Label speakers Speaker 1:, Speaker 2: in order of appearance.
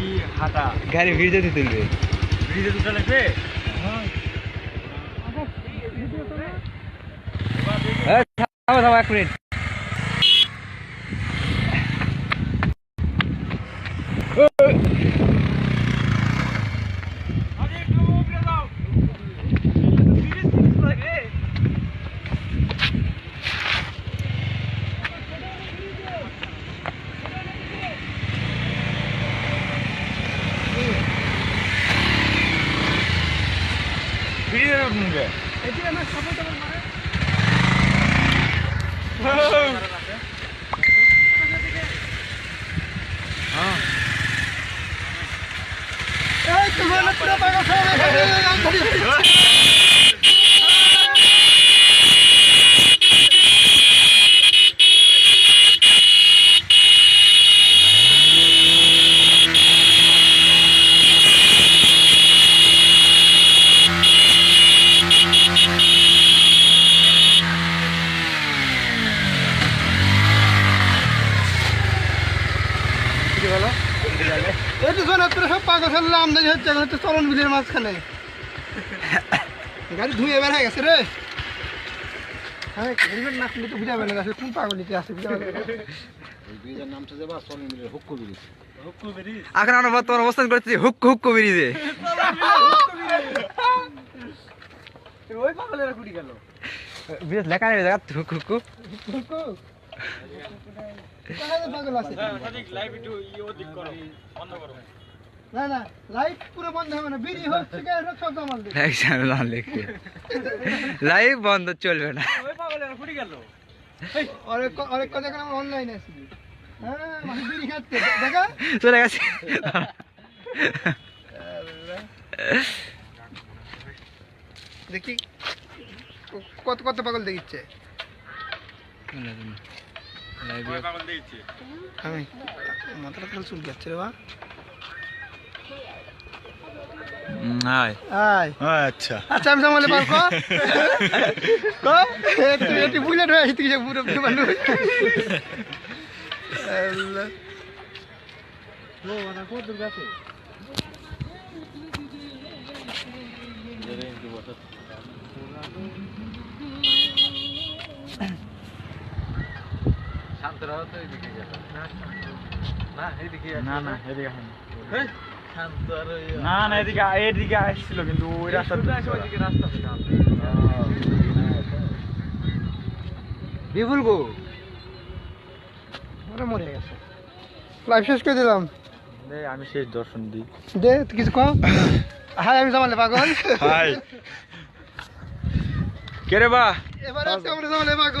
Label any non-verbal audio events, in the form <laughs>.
Speaker 1: কি
Speaker 2: গাড়ি ভিড় যদি তুলবে।
Speaker 1: ভিড় যদি লাগবে?
Speaker 2: হ্যাঁ থামো থামো এক মিনিট।
Speaker 1: ব্রিজে উঠবে
Speaker 3: এই তো শোন তোরা সব পাগল ফেললে আমদানি হচ্ছে এখন তো চলন বিলের মাঝখানে। গাড়ি ধুয়ে বের হয়ে গেছে রে। হ্যাঁ হেলমেট না খুলে তো বুঝা বের গেছে কোন পাগল নিতে আসে বুঝা বের
Speaker 2: এখন আমরা বর্তমান অবস্থান করছি হুক হুক ব্রিজে।
Speaker 3: ওই পাগলেরা কুড়ি গেল।
Speaker 2: লেখা নেই জায়গা হুক হুক হুক।
Speaker 3: পাগল আছে?
Speaker 1: লাইভ একটু ইয়ে ওদিক করো বন্ধ করো।
Speaker 3: না না লাইট পুরো বন্ধ হবে না। বিড়ি হোক সিগারেট হোক সব
Speaker 2: লাইভ বন্ধ চলবে না।
Speaker 1: ওই পাগলেরা ফুটি গেল।
Speaker 3: অনেক অনেক কথা অনলাইনে আছি। হ্যাঁ মানে বিড়ি খাচ্ছে। দেখা?
Speaker 2: চলে গেছে
Speaker 3: দেখি। কত কত পাগল দেখিচ্ছে?
Speaker 1: পাগল
Speaker 3: আমি মাথাটা তাহলে চুল যাচ্ছে রে বা।
Speaker 2: আয়।
Speaker 3: আয়।
Speaker 1: আচ্ছা।
Speaker 3: আচ্ছা আমি সামলে পার <laughs> কো কো তুই এটি বুলেট আসিস যে পুরো মানুষ। আল্লাহ।
Speaker 1: না না এদিকে আসেন না। না এদিকে এদিকে আসছিল কিন্তু ওই রাস্তা
Speaker 2: বিপুল গো
Speaker 3: ওরা মরে গেছে। লাইফ শেষ করে দিলাম।
Speaker 1: আমি শেষ দর্শন দিই।
Speaker 3: দে তুই কিছু কম হাই আমি জামালে পাগল।
Speaker 1: হাই কে রে বা?
Speaker 3: এবার আজকে আমরা জামালে পাগল।